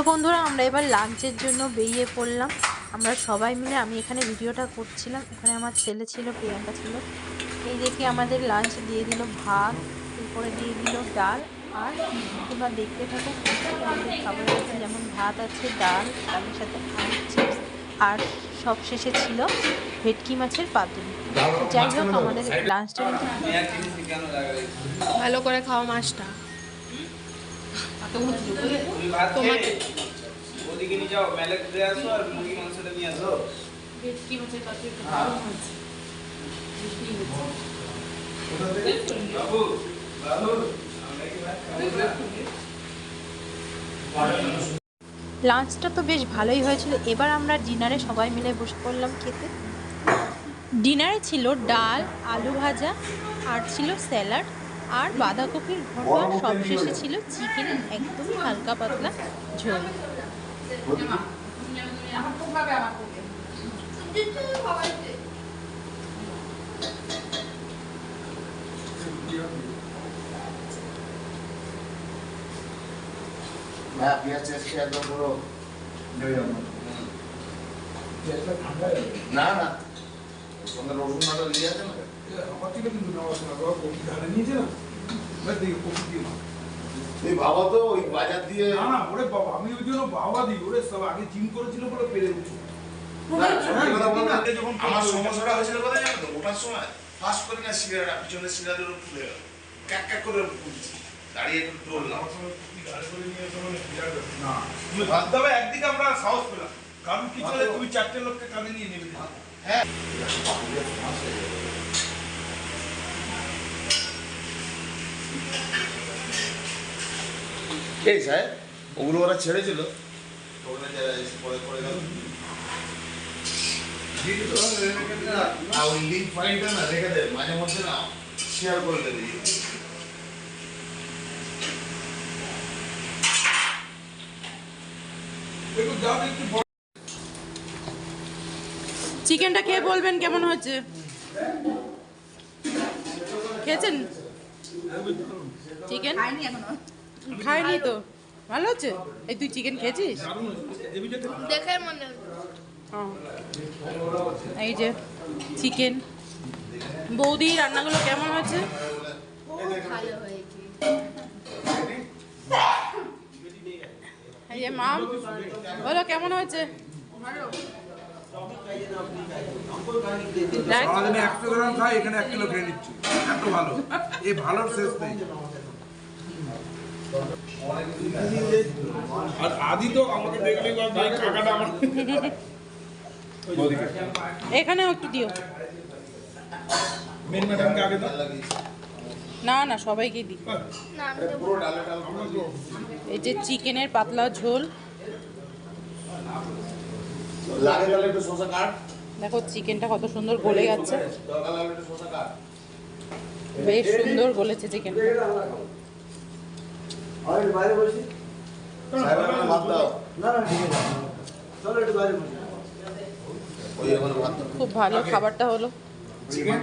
তো বন্ধুরা আমরা এবার লাঞ্চের জন্য বেরিয়ে পড়লাম। আমরা সবাই মিলে আমি এখানে ভিডিওটা করছিলাম। ওখানে আমার ছেলে ছিল প্রিয়াঙ্কা ছিল। এই দেখে আমাদের লাঞ্চ দিয়ে দিল ভাত এরপরে দিয়ে দিল ডাল আর তোমরা দেখতে থাকো আমাদের খাবার আছে যেমন ভাত আছে ডাল ডালের সাথে আলু চিপস আর সব শেষে ছিল ভেটকি মাছের পাতুরি। তো যাই হোক আমাদের লাঞ্চটা ভালো করে খাওয়া মাছটা। তোমাকে ওদিকে নিয়ে যাও মেলেক দিয়ে আসো আর মুরগি মাংসটা নিয়ে আসো। ভেটকি মাছের পাতুরি বাবু বাবু আমরা কি ভাত খাব লাঞ্চটা তো বেশ ভালোই হয়েছিল। এবার আমরা ডিনারে সবাই মিলে বসে পড়লাম খেতে। ডিনারে ছিল ডাল আলু ভাজা আর ছিল স্যালাড। আর বাঁধাকপির ঘণ্টা সবশেষে ছিল চিকেন একদম হালকা পাতলা ঝোল। হ্যাঁ পেঁয়াজ চেষ্টা একদম পুরো না না। সঙ্গে রসুন আটা দিয়ে আছে না? আমার থেকে কিন্তু নেওয়া শোনা বাবা কপি ধারে নিয়েছে না? দেখি কপি দিয়ে না তুই ভাবো তো ওই বাজার দিয়ে না না ওরে বাবা আমি ওই জন্য বাবা দিই ওরে সব আগে জিম করেছিল বলে পেরে উঠছে। না, সত্যি কথা বলতে আমার সমস্যাটা হয়েছিল কোথায় জানো তো ওঠার সময় ফার্স্ট করে না সিগারেট পিছনে সিগারেটের উপর খুলে গেল। ক্যাক ক্যাক করে ফুলছে দাঁড়িয়ে একটু। না। ভাবতে হবে একদিকে আমরা সাহস পেলাম। কারণ কি চলে তুমি চারটে লোককে কাঁধে নিয়ে নেবে হ্যাঁ এই সাহেব ওগুলো ওরা ছেড়েছিল। মাঝে মধ্যে না শেয়ার করে দেবে একটু যাও একটু বড় চিকেনটা খেয়ে বলবেন কেমন হচ্ছে? খেয়েছেন? চিকেন খাইনি তো। ভালো হচ্ছে? এই তুই চিকেন খেয়েছিস? দেখে মনে এই যে চিকেন বৌদি রান্নাগুলো কেমন হয়েছে? এই যে মা বলো কেমন হয়েছে? সারাদিনে একশো গ্রাম খাই এখানে এক কিলো খেয়ে নিচ্ছি। এত ভালো। এই ভালোর শেষ নেই। আর আদি তো আমাকে দেখলে কাকাটা আমার এখানেও একটু দিও। মেন ম্যাডামকে আগে দাও। না না সবাইকে দিই এই যে চিকেনের পাতলা ঝোল। লাগে তাহলে একটু শসা কাট। দেখো চিকেনটা কত সুন্দর গলে যাচ্ছে। দরকার লাগলে একটু শসা কাট। বেশ সুন্দর গলেছে চিকেন আমি বাইরে বসি। সাহেব আমার ভাত দাও না না ঠিক আছে চলো একটু বাইরে বসি। ওই আমার ভাত। দাও খুব ভালো খাবারটা হলো। চিকেন